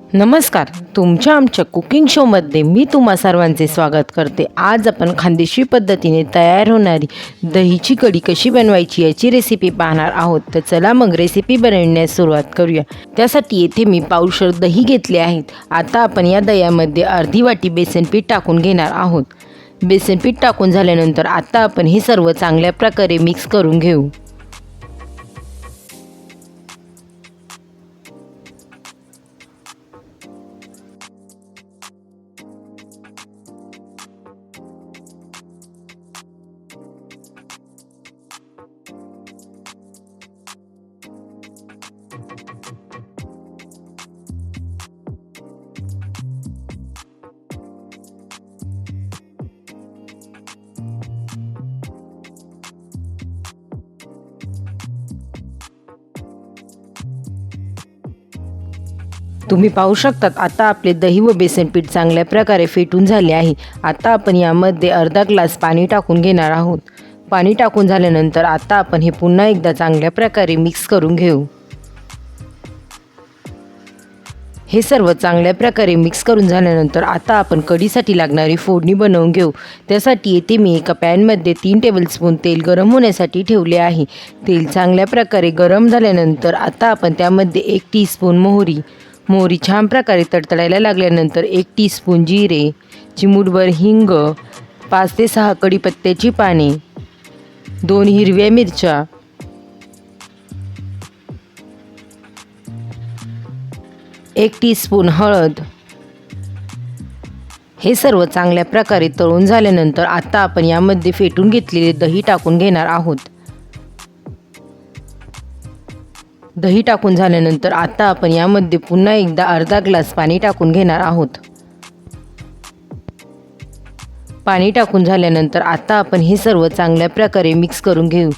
नमस्कार तुमच्या आमच्या कुकिंग शोमध्ये मी तुम्हा सर्वांचे स्वागत करते. आज आपण खानदेशी पद्धतीने तयार होणारी दहीची कढी कशी बनवायची याची रेसिपी पाहणार आहोत. तर चला मग रेसिपी बनवण्यास सुरुवात करूया. त्यासाठी येथे मी पावशर दही घेतले आहेत. आता आपण या दह्यामध्ये अर्धी वाटी बेसन पीठ टाकून घेणार आहोत. बेसन पीठ टाकून झाल्यानंतर आता आपण हे सर्व चांगल्या प्रकारे मिक्स करून घेऊ. तुम्ही पाहू शकतात आता आपले दही व बेसन पीठ चांगल्या प्रकारे फेटून झाले आहे. आता आपण यामध्ये अर्धा ग्लास पाणी टाकून घेणार आहोत. पाणी टाकून झाल्यानंतर आता आपण हे पुन्हा एकदा चांगल्या प्रकारे मिक्स करून घेऊ. हे सर्व चांगल्या प्रकारे मिक्स करून झाल्यानंतर आता आपण कढीसाठी लागणारी फोडणी बनवून घेऊ. त्यासाठी येथे मी एका पॅनमध्ये तीन टेबलस्पून तेल गरम होण्यासाठी ठेवले आहे. तेल चांगल्या प्रकारे गरम झाल्यानंतर आता आपण त्यामध्ये एक टीस्पून मोहरी मोहरी छान प्रकारे तडतडायला लागल्यानंतर एक टीस्पून जिरे चिमूटभर हिंग पाच ते सहा कढीपत्त्याची पाने दोन हिरव्या मिरच्या एक टीस्पून हळद. हे सर्व चांगल्या प्रकारे तळून झाल्यानंतर आता आपण यामध्ये फेटून घेतलेले दही टाकून घेणार आहोत. दही टाकून झाल्यानंतर आता आपण यामध्ये पुन्हा एकदा अर्धा ग्लास पाणी टाकून घेणार आहोत. पाणी टाकून झाल्यानंतर आता आपण हे सर्व चांगल्या प्रकारे मिक्स करून घेऊ.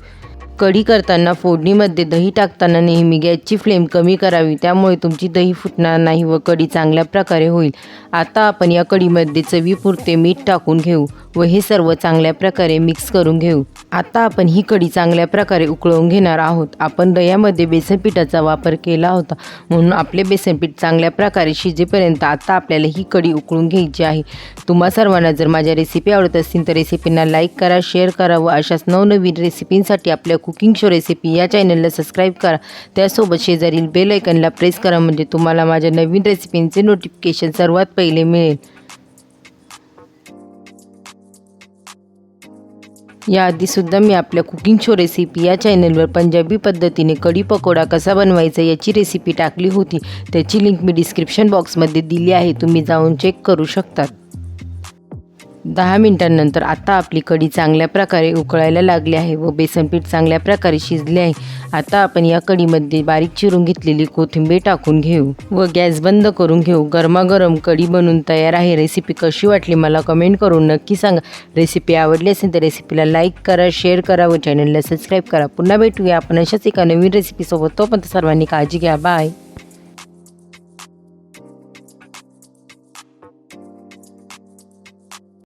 कढी करताना फोडणीमध्ये दही टाकताना नेहमी गॅसची फ्लेम कमी करावी त्यामुळे तुमची दही फुटणार नाही व कढी चांगल्या प्रकारे होईल. आता आपण या कढीमध्ये चवीपुरते मीठ टाकून घेऊ. व हे सर्व चांगल्या प्रकारे मिक्स करून घेऊ. आता आपण ही कढी चांगल्या प्रकारे उकळवून घेणार आहोत. आपण दह्यामध्ये बेसनपीठाचा वापर केला होता. म्हणून आपले बेसनपीठ चांगल्या प्रकारे शिजेपर्यंत आता आपल्याला ही कढी उकळून घ्यायची आहे. तुम्हा सर्वांना जर माझ्या रेसिपी आवडत असतील तर रेसिपींना लाईक करा शेअर करा व अशाच नवनवीन रेसिपींसाठी आपल्या कुकिंग शो रेसिपी या चॅनलला सबस्क्राईब करा. त्यासोबत शेजारील बेल ऐकनला प्रेस करा म्हणजे तुम्हाला माझ्या नवीन रेसिपींचे नोटिफिकेशन सर्वात पहिले मिळेल. याआधीसुद्धा मी आपल्या कुकिंग शो रेसिपी या चॅनलवर पंजाबी पद्धतीने कढी पकोडा कसा बनवायचा याची रेसिपी टाकली होती. त्याची लिंक मी डिस्क्रिप्शन बॉक्समध्ये दिली आहे. तुम्ही जाऊन चेक करू शकतात. दहा मिनिटांनंतर आता आपली कढी चांगल्या प्रकारे उकळायला लागली आहे व बेसन पीठ चांगल्या प्रकारे शिजले आहे. आता आपण या कढीमध्ये बारीक चिरून घेतलेली कोथिंबीर टाकून घेऊ व गॅस बंद करून घेऊ. गरमागरम कढी बनून तयार आहे. रेसिपी कशी वाटली मला कमेंट करून नक्की सांगा. रेसिपी आवडली असेल तर रेसिपीला लाईक करा शेअर करा व चॅनलला सबस्क्राईब करा. पुन्हा भेटूया आपण अशाच एका नवीन रेसिपीसोबत. तोपर्यंत सर्वांनी काळजी घ्या. बाय.